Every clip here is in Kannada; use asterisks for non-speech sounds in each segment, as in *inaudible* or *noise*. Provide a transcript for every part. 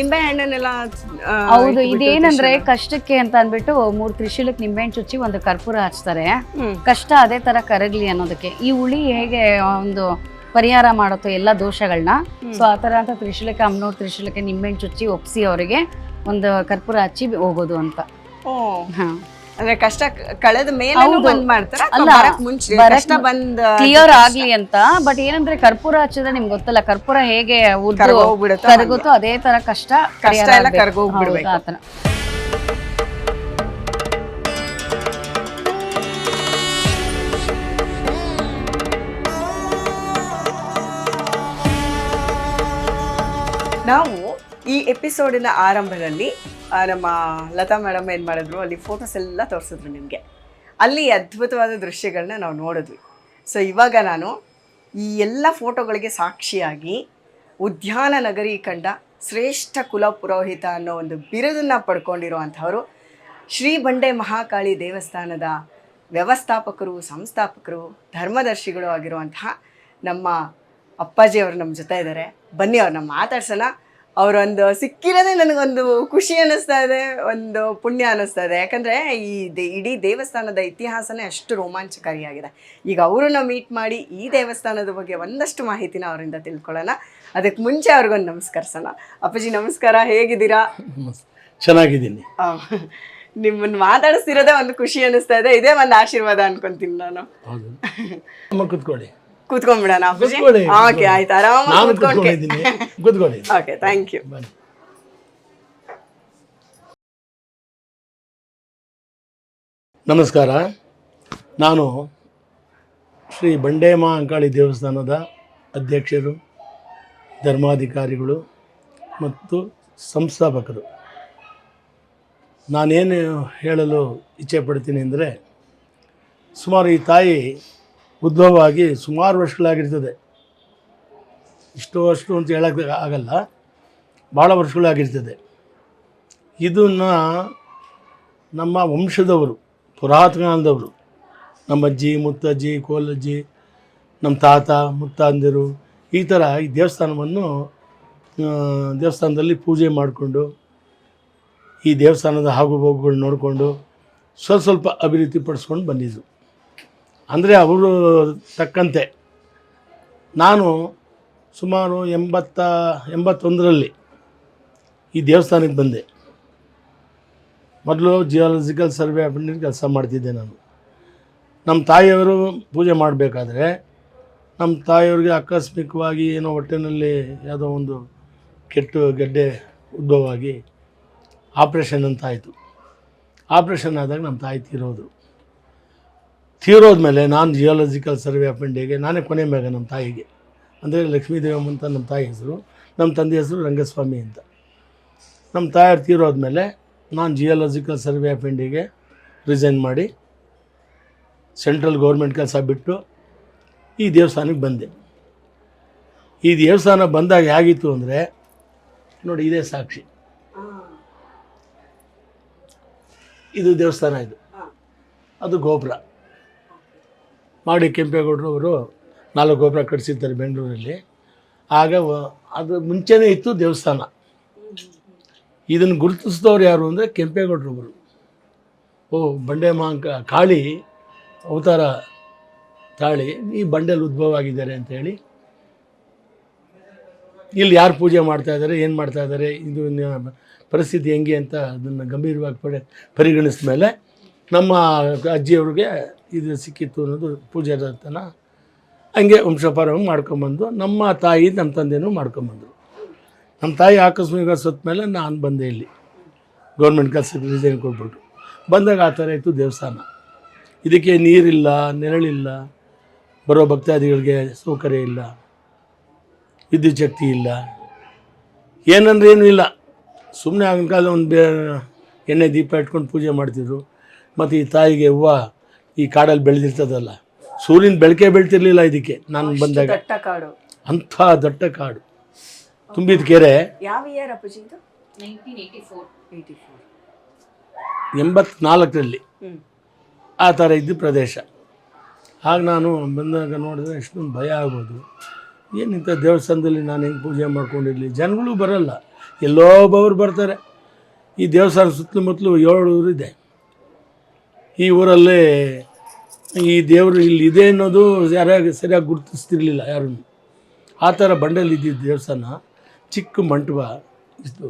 ನಿಂಬೆ ಹಣ್ಣನ್ನೆಲ್ಲ ಆ, ಹೌದು ಇಟ್ಬಿಟ್ಟು ಇದೇನಂದ್ರೆ ತ್ರಿಶೂಲ. ಕಷ್ಟಕ್ಕೆ ಅಂತ ಅಂದ್ಬಿಟ್ಟು ಮೂರ್ ತ್ರಿಶೂಲಕ್ಕೆ ನಿಂಬೆಹಣ್ಣು ಚುಚ್ಚಿ ಒಂದು ಕರ್ಪೂರ ಹಚ್ತಾರೆ. ಹ್ಮ್. ಕಷ್ಟ ಅದೇ ತರ ಕರಗ್ಲಿ ಅನ್ನೋದಕ್ಕೆ. ಈ ಹುಳಿ ಹೇಗೆ ಒಂದು ಪರಿಹಾರ ಮಾಡುತ್ತೋ ಎಲ್ಲ ದೋಷಗಳನ್ನ ಸೊ ಆ ತರ ಅಂತ ತ್ರಿಶೂಲಕ್ಕೆ ಅಮ್ನೋರ್ ತ್ರಿಶೂಲಕ್ಕೆ ನಿಂಬೆಹಣ್ಣು ಚುಚ್ಚಿ ಒಪ್ಸಿ ಅವರಿಗೆ ಒಂದು ಕರ್ಪೂರ ಹಚ್ಚಿ ಹೋಗೋದು ಅಂತ. ಓ. ಹಾ. ಅಂದ್ರೆ ಕಷ್ಟ ಕಳೆದ ಮೇಲೆ. ಬಂದ್ ಮಾಡ್ತಾರ ಅಲ್ಲ, ಬರಕ್ ಮುಂಚೆ ಕಷ್ಟ ಬಂದ ಕ್ಲಿಯರ್ ಆಗ್ಲಿ ಅಂತ ಬಟ್ ಏನಂದ್ರೆ ಕರ್ಪೂರ ಹಚ್ಚಿದ್ರೆ ನಿಮ್ಗೆ ಗೊತ್ತಲ್ಲ ಕರ್ಪೂರ ಹೇಗೆ ಕರಗುತ್ತೋ ಅದೇ ತರ ಕಷ್ಟ ಕಷ್ಟ ಎಲ್ಲ. ಕರ್ಗೋಗ್ಬಿಡ್ಬೇಕು. ಹೌದು, ಆ ತರ. ನಾವು ಈ ಎಪಿಸೋಡಿನ ಆರಂಭದಲ್ಲಿ ನಮ್ಮ ಲತಾ ಮೇಡಮ್ ಏನು ಮಾಡಿದ್ರು, ಅಲ್ಲಿ ಫೋಟೋಸ್ ಎಲ್ಲ ತೋರಿಸಿದ್ರು ನಿಮಗೆ. ಅಲ್ಲಿ ಅದ್ಭುತವಾದ ದೃಶ್ಯಗಳನ್ನ ನಾವು ನೋಡಿದ್ವಿ. ಸೊ ಇವಾಗ ನಾನು ಈ ಎಲ್ಲ ಫೋಟೋಗಳಿಗೆ ಸಾಕ್ಷಿಯಾಗಿ ಉದ್ಯಾನ ನಗರಿ ಕಂಡ ಶ್ರೇಷ್ಠ ಕುಲ ಪುರೋಹಿತ ಅನ್ನೋ ಒಂದು ಬಿರುದನ್ನು ಪಡ್ಕೊಂಡಿರುವಂಥವರು ಶ್ರೀ ಬಂಡೆ ಮಹಾಕಾಳಿ ದೇವಸ್ಥಾನದ ವ್ಯವಸ್ಥಾಪಕರು, ಸಂಸ್ಥಾಪಕರು, ಧರ್ಮದರ್ಶಿಗಳು ಆಗಿರುವಂತಹ ನಮ್ಮ ಅಪ್ಪಾಜಿ ಅವರು ನಮ್ಮ ಜೊತೆ ಇದ್ದಾರೆ. ಬನ್ನಿ ಅವ್ರನ್ನ ಮಾತಾಡ್ಸೋಣ. ಅವರೊಂದು ಸಿಕ್ಕಿರೋದೇ ನನಗೊಂದು ಖುಷಿ ಅನ್ನಿಸ್ತಾ ಇದೆ ಒಂದು ಪುಣ್ಯ ಅನ್ನಿಸ್ತಾ ಇದೆ. ಯಾಕಂದರೆ ಈ ದೇ ಇಡೀ ದೇವಸ್ಥಾನದ ಇತಿಹಾಸನೇ ಅಷ್ಟು ರೋಮಾಂಚಕಾರಿಯಾಗಿದೆ. ಈಗ ಅವರನ್ನ ಮೀಟ್ ಮಾಡಿ ಈ ದೇವಸ್ಥಾನದ ಬಗ್ಗೆ ಒಂದಷ್ಟು ಮಾಹಿತಿನ ಅವರಿಂದ ತಿಳ್ಕೊಳ್ಳೋಣ. ಅದಕ್ಕೆ ಮುಂಚೆ ಅವ್ರಿಗೊಂದು ನಮಸ್ಕರಿಸೋಣ ಅಪ್ಪಾಜಿ ನಮಸ್ಕಾರ. ಹೇಗಿದ್ದೀರಾ? ಚೆನ್ನಾಗಿದ್ದೀನಿ. ನಿಮ್ಮನ್ನು ಮಾತಾಡಿಸ್ತಿರೋದೇ ಒಂದು ಖುಷಿ ಅನ್ನಿಸ್ತಾ ಇದೆ. ಇದೇ ಒಂದು ಆಶೀರ್ವಾದ ಅನ್ಕೊಂತೀನಿ ನಾನು. ಕೂತ್ಕೊಳ್ಳಿ. ಕೂತ್ಕೊಂಡ್ಬಿಡೋಣ ಕೂತ್ಕೊಳ್ಳಿ, ಓಕೆ ಆಯ್ತು ಆರಾಮಾಗಿ ನಾನು ಕೂತ್ಕೊಂಡ್ಕೆ ಕೂತ್ಕೊಂಡಿದ್ದೀನಿ. ಕೂತ್ಕೊಳ್ಳಿ. ಓಕೆ ಥ್ಯಾಂಕ್ ಯು ಬನ್ನಿ. ನಮಸ್ಕಾರ. ನಾನು ಶ್ರೀ ಬಂಡೇಮ ಅಂಕಾಳಿ ದೇವಸ್ಥಾನದ ಅಧ್ಯಕ್ಷರು ಧರ್ಮಾಧಿಕಾರಿಗಳು ಮತ್ತು ಸಂಸ್ಥಾಪಕರು. ನಾನೇನು ಹೇಳಲು ಇಚ್ಛೆ ಪಡ್ತೀನಿ ಅಂದರೆ ಸುಮಾರು ಈ ತಾಯಿ ಉದ್ಭವವಾಗಿ ಸುಮಾರು ವರ್ಷಗಳಾಗಿರ್ತದೆ. ಇಷ್ಟು ಅಷ್ಟು ಅಂತ ಹೇಳೋಕ್ಕೆ ಆಗಲ್ಲ. ಭಾಳ ವರ್ಷಗಳಾಗಿರ್ತದೆ. ಇದನ್ನು ನಮ್ಮ ವಂಶದವರು ಪುರಾತನದವರು ನಮ್ಮ ಅಜ್ಜಿ, ಮುತ್ತಜ್ಜಿ, ಕೋಲಜ್ಜಿ, ನಮ್ಮ ತಾತ ಮುತ್ತಾಂದಿರು ಈ ಥರ ಈ ದೇವಸ್ಥಾನವನ್ನು ದೇವಸ್ಥಾನದಲ್ಲಿ ಪೂಜೆ ಮಾಡಿಕೊಂಡು, ಈ ದೇವಸ್ಥಾನದ ಹಾಗು ಹೋಗುಗಳು ನೋಡಿಕೊಂಡು ಸ್ವಲ್ಪ ಸ್ವಲ್ಪ ಅಭಿವೃದ್ಧಿ ಪಡಿಸ್ಕೊಂಡು ಬಂದಿದ್ದು. ಅಂದರೆ ಅವರು ತಕ್ಕಂತೆ. ನಾನು ಸುಮಾರು ಎಂಬತ್ತ, ಎಂಬತ್ತೊಂದರಲ್ಲಿ ಈ ದೇವಸ್ಥಾನಕ್ಕೆ ಬಂದೆ. ಮೊದಲು ಜಿಯಾಲಜಿಕಲ್ ಸರ್ವೆ ಅಪ್ರೆಂಟಿಸ್ ಕೆಲಸ ಮಾಡ್ತಿದ್ದೆ ನಾನು. ನಮ್ಮ ತಾಯಿಯವರು ಪೂಜೆ ಮಾಡಬೇಕಾದ್ರೆ ನಮ್ಮ ತಾಯಿಯವ್ರಿಗೆ ಆಕಸ್ಮಿಕವಾಗಿ ಏನೋ ಹೊಟ್ಟೆನಲ್ಲಿ ಯಾವುದೋ ಒಂದು ಕೆಟ್ಟು ಗೆಡ್ಡೆ ಉದ್ಭವವಾಗಿ ಆಪ್ರೇಷನ್ ಅಂತ ಆಯಿತು ಆಪ್ರೇಷನ್ ಆದಾಗ ನಮ್ಮ ತಾಯಿ ತೀರೋದು. ತೀರೋದ್ಮೇಲೆ ನಾನು ಜಿಯಾಲಜಿಕಲ್ ಸರ್ವೆ ಆಫ್ ಇಂಡಿಯಾಗೆ ನಾನೇ ಕೊನೆ ಮೇಲೆ ನಮ್ಮ ತಾಯಿಗೆ. ಅಂದರೆ ಲಕ್ಷ್ಮೀದೇವಮ್ಮ ಅಂತ ನಮ್ಮ ತಾಯಿ ಹೆಸರು ನಮ್ಮ ತಂದೆ ಹೆಸರು ರಂಗಸ್ವಾಮಿ ಅಂತ. ನಮ್ಮ ತಾಯಿಯರು ತೀರೋದ್ಮೇಲೆ ನಾನು ಜಿಯಾಲಜಿಕಲ್ ಸರ್ವೆ ಆಫ್ ಇಂಡಿಯಾಗೆ ರಿಸೈನ್ ಮಾಡಿ ಸೆಂಟ್ರಲ್ ಗೌರ್ಮೆಂಟ್ ಕೆಲಸ ಬಿಟ್ಟು ಈ ದೇವಸ್ಥಾನಕ್ಕೆ ಬಂದೆ. ಈ ದೇವಸ್ಥಾನ ಬಂದಾಗ ಹೇಗಿತ್ತು ಅಂದರೆ ನೋಡಿ ಇದೇ ಸಾಕ್ಷಿ. ಇದು ದೇವಸ್ಥಾನ ಇದು. ಅದು ಗೋಪುರ. ಮಾಡಿ ಕೆಂಪೇಗೌಡರವರು ನಾಲ್ಕು ಗೋಪುರ ಕಟ್ಟಿಸಿದ್ದಾರೆ ಬೆಂಗಳೂರಲ್ಲಿ. ಆಗ ಅದು ಮುಂಚೆನೇ ಇತ್ತು ದೇವಸ್ಥಾನ. ಇದನ್ನು ಗುರುತಿಸಿದವ್ರು ಯಾರು ಅಂದರೆ ಕೆಂಪೇಗೌಡರೊಬ್ಬರು ಓ, ಬಂಡೆ ಮಾಂಕ, ಕಾಳಿ, ಅವತಾರ ತಾಳಿ, ಈ ಬಂಡೆಯಲ್ಲಿ ಉದ್ಭವ ಆಗಿದ್ದಾರೆ ಅಂತೇಳಿ ಇಲ್ಲಿ ಯಾರು ಪೂಜೆ ಮಾಡ್ತಾ ಇದ್ದಾರೆ, ಏನು ಮಾಡ್ತಾ ಇದ್ದಾರೆ, ಇದು ಪರಿಸ್ಥಿತಿ ಹೆಂಗೆ ಅಂತ ಅದನ್ನು ಗಂಭೀರವಾಗಿ ಪಡೆ ಪರಿಗಣಿಸಿದ ಮೇಲೆ ನಮ್ಮ ಅಜ್ಜಿಯವ್ರಿಗೆ ಇದು ಸಿಕ್ಕಿತ್ತು ಅನ್ನೋದು ಪೂಜೆ ರತನ ಹಂಗೆ ವಂಶಪಾರವಾಗಿ ಮಾಡ್ಕೊಂಬಂದು ನಮ್ಮ ತಾಯಿ ನಮ್ಮ ತಂದೆನೂ ಮಾಡ್ಕೊಂಬಂದರು. ನಮ್ಮ ತಾಯಿ ಆಕಸ್ಮಿಕ ಸತ್ತ ಮೇಲೆ ನಾನು ಬಂದೆ ಇಲ್ಲಿ. ಗೌರ್ಮೆಂಟ್ ಕೆಲಸಕ್ಕೆ ರಿಸೈನ್ ಕೊಟ್ಬಿಟ್ಟು. ಬಂದಾಗ ಆ ಥರ ಇತ್ತು ದೇವಸ್ಥಾನ. ಇದಕ್ಕೆ ನೀರಿಲ್ಲ, ನೆರಳಿಲ್ಲ, ಬರೋ ಭಕ್ತಾದಿಗಳಿಗೆ ಸೌಕರ್ಯ ಇಲ್ಲ, ವಿದ್ಯುತ್ ಶಕ್ತಿ ಇಲ್ಲ. ಏನಂದ್ರೆ ಏನೂ ಇಲ್ಲ. ಸುಮ್ಮನೆ ಆಗಿನ ಕಾಲ ಒಂದು ಬೇ ಎಣ್ಣೆ ದೀಪ ಇಟ್ಕೊಂಡು ಪೂಜೆ ಮಾಡ್ತಿದ್ರು. ಮತ್ತು ಈ ತಾಯಿಗೆ ಹೂವು ಈ ಕಾಡಲ್ಲಿ ಬೆಳೆದಿರ್ತದಲ್ಲ? ಸೂರ್ಯನ ಬೆಳಕೆ ಬೆಳ್ತಿರ್ಲಿಲ್ಲ ಇದಕ್ಕೆ ನಾನು ಬಂದಾಗ. ದಟ್ಟ ಕಾಡು. ಅಂಥ ದಟ್ಟ ಕಾಡು. ತುಂಬಿದ ಕೆರೆ. ಯಾವ ಇಯರ್ ಅಪ್ಪಾಜಿ ಇದು? ಏಯ್ಟಿ ಫೋರ್ ಎಂಬತ್ನಾಲ್ಕರಲ್ಲಿ ಆ ಥರ ಇದ್ದ ಪ್ರದೇಶ. ಆಗ ನಾನು ಬಂದಾಗ ನೋಡಿದ್ರೆ ಎಷ್ಟೊಂದು ಭಯ ಆಗ್ಬೋದು ಏನಿಂಥ ದೇವಸ್ಥಾನದಲ್ಲಿ ನಾನು ಹೆಂಗೆ ಪೂಜೆ ಮಾಡ್ಕೊಂಡಿರಲಿ? ಜನಗಳು ಬರಲ್ಲ. ಎಲ್ಲೋ ಒಬ್ಬೊಬ್ರು ಬರ್ತಾರೆ. ಈ ದೇವಸ್ಥಾನ ಸುತ್ತಮುತ್ತಲು ಏಳು ಊರಿದೆ. ಈ ಊರಲ್ಲಿ ಈ ದೇವರು ಇಲ್ಲಿ ಇದೆ ಅನ್ನೋದು ಯಾರ್ಯಾರು ಸರಿಯಾಗಿ ಗುರುತಿಸ್ತಿರ್ಲಿಲ್ಲ ಯಾರೂ ಆ ಥರ ಬಂಡಲ್ ಇದ್ದಿದ್ದ ದೇವಸ್ಥಾನ, ಚಿಕ್ಕ ಮಂಟಪ ಇತ್ತು.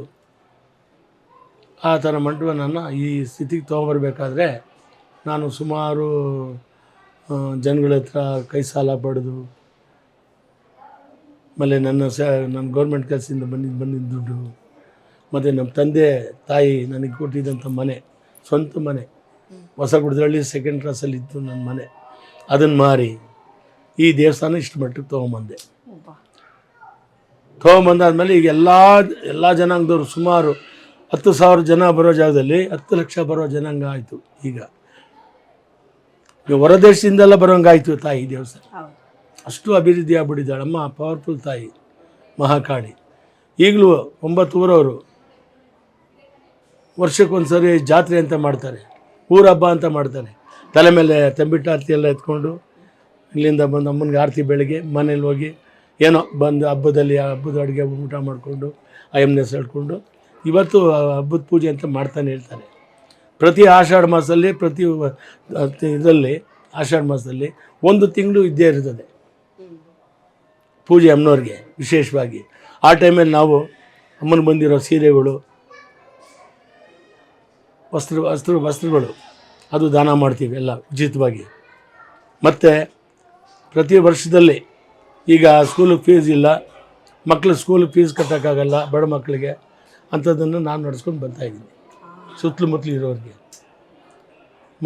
ಆ ಥರ ಮಂಟಪ ನನ್ನ ಈ ಸ್ಥಿತಿಗೆ ತೊಗೊಂಬರ್ಬೇಕಾದ್ರೆ ನಾನು ಸುಮಾರು ಜನಗಳ ಹತ್ರ ಕೈ ಸಾಲ ಪಡೆದು, ಆಮೇಲೆ ನನ್ನ ಸ, ನನ್ನ ಗೌರ್ಮೆಂಟ್ ಕೆಲಸದಿಂದ ಬಂದಿದ್ದು ಬಂದಿದ್ದ ದುಡ್ಡು, ಮತ್ತು ನಮ್ಮ ತಂದೆ, ತಾಯಿ ನನಗೆ ಕೊಟ್ಟಿದ್ದಂಥ ಮನೆ, ಸ್ವಂತ ಮನೆ. ಹೊಸ ಗುಡ್ದಳ್ಳಿ ಸೆಕೆಂಡ್ ಕ್ಲಾಸಲ್ಲಿ ಇತ್ತು ನನ್ನ ಮನೆ. ಅದನ್ನು ಮಾರಿ ಈ ದೇವಸ್ಥಾನ ಇಷ್ಟು ಮಟ್ಟಕ್ಕೆ ತೊಗೊಂಬಂದೆ. ತೊಗೊಂಬಂದಾದ್ಮೇಲೆ ಈಗ ಎಲ್ಲ ಎಲ್ಲ ಜನಾಂಗದವರು ಸುಮಾರು ಹತ್ತು ಸಾವಿರ ಜನ ಬರೋ ಜಾಗದಲ್ಲಿ ಹತ್ತು ಲಕ್ಷ ಬರೋ ಜನಾಂಗ ಆಯಿತು ಈಗ. ಈಗ ಹೊರ ದೇಶದಿಂದೆಲ್ಲ ಬರೋಂಗಾಯ್ತು ತಾಯಿ ದೇವಸ್ಥಾನ. ಅಷ್ಟು ಅಭಿವೃದ್ಧಿ ಆಗ್ಬಿಟ್ಟಿದ್ದಾಳೆ. ಅಮ್ಮ ಪವರ್ಫುಲ್ ತಾಯಿ ಮಹಾಕಾಳಿ. ಈಗಲೂ ಒಂಬತ್ತು ಊರವರು ವರ್ಷಕ್ಕೊಂದ್ಸರಿ ಜಾತ್ರೆ ಅಂತ ಮಾಡ್ತಾರೆ. ಊರ ಹಬ್ಬ ಅಂತ ಮಾಡ್ತಾರೆ ತಲೆ ಮೇಲೆ ತಂಬಿಟ್ಟು ಆರತಿ ಎಲ್ಲ ಎತ್ಕೊಂಡು ಇಲ್ಲಿಂದ ಬಂದು ಅಮ್ಮನಿಗೆ ಆರತಿ ಬೆಳಗ್ಗೆ ಮನೇಲಿ ಹೋಗಿ ಏನೋ ಬಂದು ಹಬ್ಬದಲ್ಲಿ ಆ ಹಬ್ಬದ ಅಡುಗೆ ಊಟ ಮಾಡಿಕೊಂಡು ಅಯ್ಯಮ್ಮನ ಹೇಳ್ಕೊಂಡು ಇವತ್ತು ಹಬ್ಬದ ಪೂಜೆ ಅಂತ ಮಾಡ್ತಾನೆ ಹೇಳ್ತಾರೆ ಪ್ರತಿ ಆಷಾಢ ಮಾಸದಲ್ಲಿ, ಪ್ರತಿ ಇದರಲ್ಲಿ ಆಷಾಢ ಮಾಸದಲ್ಲಿ ಒಂದು ತಿಂಗಳು ಇದ್ದೇ ಇರ್ತದೆ. ಪೂಜೆ ಅಮ್ಮನವ್ರಿಗೆ ವಿಶೇಷವಾಗಿ. ಆ ಟೈಮಲ್ಲಿ ನಾವು ಅಮ್ಮನ ಬಂದಿರೋ ಸೀರೆಗಳು ವಸ್ತ್ರ ವಸ್ತ್ರ ವಸ್ತ್ರಗಳು. ಅದು ದಾನ ಮಾಡ್ತೀವಿ ಎಲ್ಲ ಉಚಿತವಾಗಿ. ಮತ್ತು ಪ್ರತಿ ವರ್ಷದಲ್ಲಿ ಈಗ ಸ್ಕೂಲ್ ಫೀಸ್ ಇಲ್ಲ. ಮಕ್ಕಳು ಸ್ಕೂಲ್ ಫೀಸ್ ಕಟ್ಟೋಕ್ಕಾಗಲ್ಲ ಬಡ ಮಕ್ಕಳಿಗೆ ಅಂಥದ್ದನ್ನು ನಾನು ನಡೆಸ್ಕೊಂಡು ಬರ್ತಾಯಿದ್ದೀನಿ ಸುತ್ತಲೂ ಮುತ್ತಲು ಇರೋರಿಗೆ.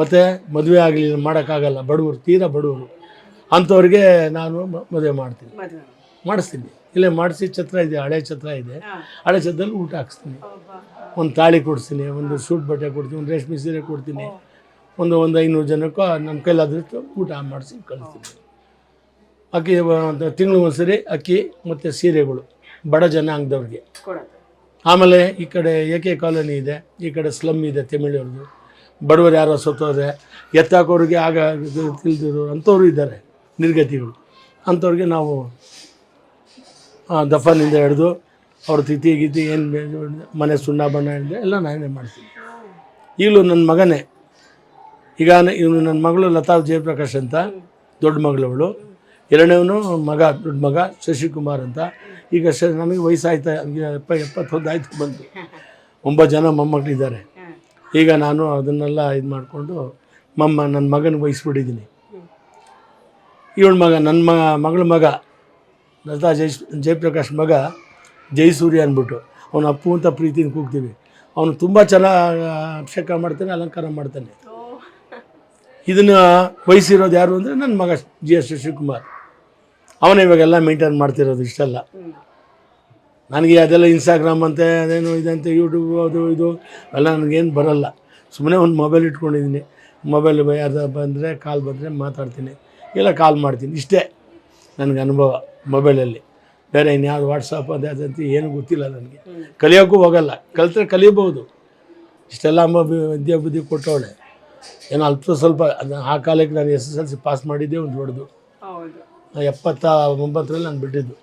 ಮತ್ತು ಮದುವೆ ಆಗಲಿ ಮಾಡೋಕ್ಕಾಗಲ್ಲ. ಬಡವರು ತೀರಾ ಬಡವರು. ಅಂಥವ್ರಿಗೆ ನಾನು ಮದುವೆ ಮಾಡ್ತೀನಿ. ಮಾಡಿಸ್ತೀನಿ. ಇಲ್ಲೇ ಮಾಡಿಸಿ ಛತ್ರ ಇದೆ ಹಳೆ ಛತ್ರ ಇದೆ. ಹಳೆ ಛತ್ರದಲ್ಲಿ ಊಟ ಹಾಕ್ಸ್ತೀನಿ. ಒಂದು ತಾಳಿ ಕೊಡ್ತೀನಿ, ಒಂದು ಸೂಟ್ ಬಟ್ಟೆ ಕೊಡ್ತೀನಿ, ಒಂದು ರೇಷ್ಮೆ ಸೀರೆ ಕೊಡ್ತೀನಿ, ಒಂದು ಒಂದು ಐನೂರು ಜನಕ್ಕೂ ನಮ್ಮ ಕೈಲಾದಷ್ಟು ಊಟ ಮಾಡಿಸಿ ಕಳಿಸ್ತೀನಿ. ಅಕ್ಕಿ ತಿಂಗಳು ಒಂದ್ಸರಿ ಅಕ್ಕಿ ಮತ್ತು ಸೀರೆಗಳು, ಬಡ ಜನ ಅಂಗದವ್ರಿಗೆ ಆಮೇಲೆ ಈ ಕಡೆ ಎ ಕೆ ಕಾಲೋನಿ ಇದೆ, ಈ ಕಡೆ ಸ್ಲಮ್ ಇದೆ ತಮಿಳವ್ರದ್ದು ಬಡವರು ಯಾರೋ ಸತ್ತೋದ್ರೆ ಎತ್ತಾಕೋರಿಗೆ ಆಗ ತಿಳಿದಿರೋರು ಅಂಥವ್ರು ಇದ್ದಾರೆ, ನಿರ್ಗತಿಗಳು. ಅಂಥವ್ರಿಗೆ ನಾವು ದಫನಿಂದ ಹಿಡಿದು ಅವ್ರ ತಿಥಿ ಗಿತಿ ಏನು ಮನೆ ಸುಣ್ಣ ಬಣ್ಣ ಹಿಡಿದು ಎಲ್ಲ ನಾನೇ ಮಾಡ್ತೀನಿ. ಈಗಲೂ ನನ್ನ ಮಗನೇ. ಈಗ ಇವನು ನನ್ನ ಮಗಳು ಲತಾ ಜಯಪ್ರಕಾಶ್ ಅಂತ, ದೊಡ್ಡ ಮಗಳವಳು. ಎರಡನೇವನು ಮಗ, ದೊಡ್ಡ ಮಗ ಶಶಿಕುಮಾರ್ ಅಂತ. ಈಗ ಶ ನನಗೆ ವಯಸ್ಸಾಯ್ತಾ ಎಪ್ಪ ಎಪ್ಪತ್ತೊಂದು ಆಯ್ತು ಬಂತು ಒಂಬತ್ತು ಜನ ಮೊಮ್ಮಕ್ಕಳಿದ್ದಾರೆ ಈಗ ನಾನು ಅದನ್ನೆಲ್ಲ ಇದು ಮಾಡಿಕೊಂಡು ಮಮ್ಮ ನನ್ನ ಮಗನ ವಹಿಸ್ಬಿಟ್ಟಿದ್ದೀನಿ ಇವಳ ಮಗ ನನ್ನ ಮಗ, ಮಗಳ ಮಗ, ಲತಾ ಜಯ ಜಯಪ್ರಕಾಶ್ ಮಗ ಜಯಸೂರ್ಯ ಅಂದ್ಬಿಟ್ಟು. ಅವನ ಅಪ್ಪು ಅಂತ ಪ್ರೀತಿನ ಕೂಗ್ತೀವಿ ಅವನು ತುಂಬ ಚೆನ್ನಾಗಿ ಅಭಿಷೇಕ ಮಾಡ್ತಾನೆ, ಅಲಂಕಾರ ಮಾಡ್ತಾನೆ. ಇದನ್ನು ವಹಿಸಿರೋದು ಯಾರು ಅಂದರೆ ನನ್ನ ಮಗ ಜಿ ಎಸ್ ಶಿವಕುಮಾರ್. ಅವನೇ ಇವಾಗೆಲ್ಲ ಮೇಂಟೈನ್ ಮಾಡ್ತಿರೋದು ಇಷ್ಟೆಲ್ಲ. ನನಗೆ ಅದೆಲ್ಲ ಇನ್ಸ್ಟಾಗ್ರಾಮ್ ಅಂತೆ, ಅದೇನು ಇದಂತೆ ಯೂಟ್ಯೂಬ್ ಅದು ಇದು, ಎಲ್ಲ ನನಗೇನು ಬರೋಲ್ಲ. ಸುಮ್ಮನೆ ಒಂದು ಮೊಬೈಲ್ ಇಟ್ಕೊಂಡಿದ್ದೀನಿ ಮೊಬೈಲ್ ಯಾರ್ದು ಬಂದರೆ ಕಾಲ್ ಬಂದರೆ ಮಾತಾಡ್ತೀನಿ. ಇಲ್ಲ ಕಾಲ್ ಮಾಡ್ತೀನಿ. ಇಷ್ಟೇ ನನಗೆ ಅನುಭವ ಮೊಬೈಲಲ್ಲಿ ಬೇರೆ ಇನ್ಯಾವುದು ವಾಟ್ಸಪ್ ಅದೇ ಅದಂತ ಏನು ಗೊತ್ತಿಲ್ಲ ನನಗೆ. ಕಲಿಯೋಕ್ಕೂ ಹೋಗಲ್ಲ. ಕಲಿತ್ರೆ ಕಲಿಬೋದು. ಇಷ್ಟೆಲ್ಲ ಅಮ್ಮ ವಿದ್ಯಾ ಬುದ್ಧಿ ಕೊಟ್ಟವಳೆ. ಏನೋ ಅಲ್ಪ ಸ್ವಲ್ಪ ಆ ಕಾಲಕ್ಕೆ ನಾನು S S L C pass ಮಾಡಿದ್ದೆ ಒಂದು ದೊಡ್ಡದು ಎಪ್ಪತ್ತ ಒಂಬತ್ತರಲ್ಲಿ ನಾನು ಬಿಟ್ಟಿದ್ದು.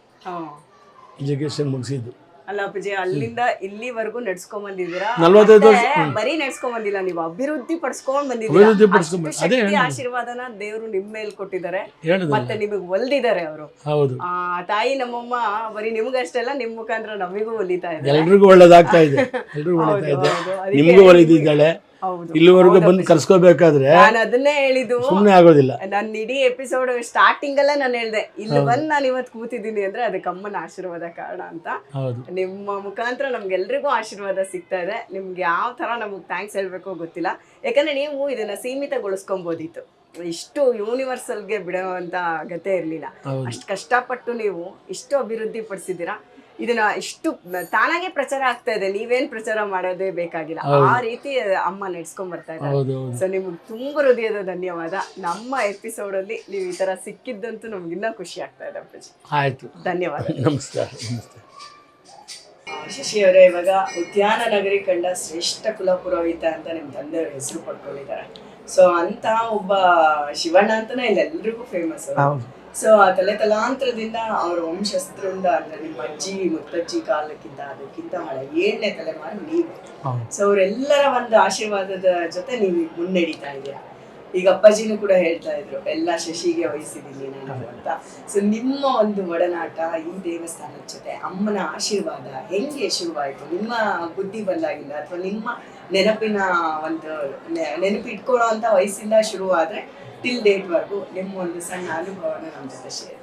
ಎಜುಕೇಷನ್ ಮುಗಿಸಿದ್ದು. ಅಲ್ಲ ಅಪ್ಪಾಜಿ ಅಲ್ಲಿಂದ ಇಲ್ಲಿವರೆಗೂ ನಡ್ಸ್ಕೊಂಡ್ ಬಂದಿದ್ದೀರಾ ನಲ್ವತ್ತೈದು ವರ್ಷ ಬರೀ ನಡ್ಸ್ಕೊಂಡ್ ಬಂದಿಲ್ಲ ನೀವು ಅಭಿವೃದ್ಧಿ ಪಡಿಸ್ಕೊಂಡ್ ಅಭಿವೃದ್ಧಿ ಬಂದಿದ್ದೀರಾ ಪಡಿಸ್ಕೊಂಡ್ ಅದೇ ಶಕ್ತಿ ಆಶೀರ್ವಾದನ ದೇವರು ನಿಮ್ ಮೇಲೆ ಕೊಟ್ಟಿದ್ದಾರೆ. ಮತ್ತೆ ನಿಮಗೆ ಒಲ್ದಿದ್ದಾರೆ ಅವರು. ಹೌದು. ಆ ತಾಯಿ ನಮ್ಮಮ್ಮ ಬರೀ ನಿಮ್ಗಷ್ಟೆಲ್ಲ ನಿಮ್ ಮುಖಾಂತರ ನಮಗೂ ಒಲಿತಾ ಇದೆ. ಎಲ್ರಿಗೂ ಒಳ್ಳೇದಾಗ್ತಾ ಇದೆ. ಎಲ್ರಿಗೂ ಒಳ್ಳೇದಾ ಇದೆ. ನಿಮಗೂ ಒಳ್ಳೇದಿದ್ದಾಳೆ ಹೌದು ಇಲ್ಲಿವರೆಗೂ ಬಂದು ಕರ್ಸ್ಕೋಬೇಕಾದ್ರೆ ನಾನು ಅದನ್ನೇ ಹೇಳಿದ್ದು. ಸುಮ್ಮನೆ ಆಗೋದಿಲ್ಲ. ನನ್ನ ಇಡೀ ಎಪಿಸೋಡ್ ಸ್ಟಾರ್ಟಿಂಗ್ ಅಲ್ಲೇ ನಾನು ಹೇಳ್ದೆ ಇಲ್ಲಿ ಬಂದು ನಾನು ಇವತ್ತು ಕೂತಿದ್ದೀನಿ ಅಂದ್ರೆ ಅದಕ್ಕೆ ಅಮ್ಮನ ಆಶೀರ್ವಾದ ಕಾರಣ ಅಂತ. ನಿಮ್ಮ ಮುಖಾಂತರ ನಮ್ಗೆಲ್ರಿಗೂ ಆಶೀರ್ವಾದ ಸಿಗ್ತಾ ಇದೆ. ನಿಮ್ಗೆ ಯಾವ ತರ ನಮಗೆ ಥ್ಯಾಂಕ್ಸ್ ಹೇಳ್ಬೇಕೋ ಗೊತ್ತಿಲ್ಲ. ಯಾಕಂದ್ರೆ ನೀವು ಇದನ್ನ ಸೀಮಿತಗೊಳಿಸ್ಕೊಬೋದಿತ್ತು. ಇಷ್ಟು ಯೂನಿವರ್ಸಲ್ಗೆ ಬಿಡುವಂತ ಅಗತ್ಯ ಇರಲಿಲ್ಲ. ಅಷ್ಟು ಕಷ್ಟಪಟ್ಟು ನೀವು ಇಷ್ಟು ಅಭಿವೃದ್ಧಿ ಪಡಿಸಿದ್ದೀರಾ. ಇದನ್ನ ಇಷ್ಟು ತಾನಾಗೆ ಪ್ರಚಾರ ಆಗ್ತಾ ಇದೆ. ನೀವೇನ್ ಪ್ರಚಾರ ಮಾಡೋದೇ ಬೇಕಾಗಿಲ್ಲ. ಆ ರೀತಿ ಅಮ್ಮ ನಡ್ಸ್ಕೊಂಡ್ ಬರ್ತಾ ಇದ್ದಾರೆ. ಸೊ ನಿಮ್ಗೆ ತುಂಬಾ ಹೃದಯದ ಧನ್ಯವಾದ. ನಮ್ಮ ಎಪಿಸೋಡ್ ಅಲ್ಲಿ ನೀವು ಈ ತರ ಸಿಕ್ಕಿದ್ದಂತೂ ನಮ್ಗೆ ಇನ್ನೂ ಖುಷಿ ಆಗ್ತಾ ಇದೆ ಆಯ್ತು ಆಯಿತು. ಧನ್ಯವಾದ. *laughs* ನಮಸ್ಕಾರ ನಮಸ್ಕಾರ ಶಶಿ ಅವರೇ ಇವಾಗ ಉದ್ಯಾನ ನಗರಿ ಕಂಡ ಶ್ರೇಷ್ಠ ಕುಲಪುರೋಹಿತ ಅಂತ ನಿಮ್ಮ ತಂದೆಯವರು ಹೆಸರು ಪಡ್ಕೊಂಡಿದ್ದಾರೆ. ಸೊ ಅಂತ ಒಬ್ಬ ಶಿವಣ್ಣ ಅಂತಾನೆ ಇಲ್ಲೆಲ್ರಿಗೂ ಫೇಮಸ್ ಹೌದು. ಸೊ ಆ ತಲೆ ತಲಾಂತರದಿಂದ ಅವರ ವಂಶಸ್ಥರಿಂದ ಅಂದ್ರೆ ನಿಮ್ಮ ಅಜ್ಜಿ ಮುತ್ತಜ್ಜಿ ಕಾಲಕ್ಕಿಂತ ಅದಕ್ಕಿಂತ ಹಳೆ ಏಳನೇ ತಲೆಮಾರು ನೀವು. ಸೊ ಅವರೆಲ್ಲರ ಒಂದು ಆಶೀರ್ವಾದದ ಜೊತೆ ನೀವು ಮುನ್ನಡೀತಾ ಇದ್ದೀರಾ. ಈಗ ಅಪ್ಪಾಜಿನೂ ಕೂಡ ಹೇಳ್ತಾ ಇದ್ರು ಎಲ್ಲ ಶಶಿಗೆ ವಹಿಸಿದ್ದೀನಿ ನಾನು ಅಂತ. ಸೊ ನಿಮ್ಮ ಒಂದು ಒಡನಾಟ ಈ ದೇವಸ್ಥಾನದ ಜೊತೆ ಅಮ್ಮನ ಆಶೀರ್ವಾದ ಹೆಂಗೆ ಶುರುವಾಯಿತು? ನಿಮ್ಮ ಬುದ್ಧಿ ಬಂದಾಗಿಂದ ಅಥವಾ ನಿಮ್ಮ ನೆನಪಿನ ಒಂದು ನೆನಪಿಟ್ಕೊಳ್ಳೋ ಅಂತ ವಯಸ್ಸಿಂದ ಶುರುವಾದ್ರೆ ಟಿಲ್ ಡೇಟ್ವರೆಗೂ ನಿಮ್ಮ ಒಂದು ಸಣ್ಣ ಅನುಭವನ ನಮ್ಮ ಜೊತೆ ಶೇರ್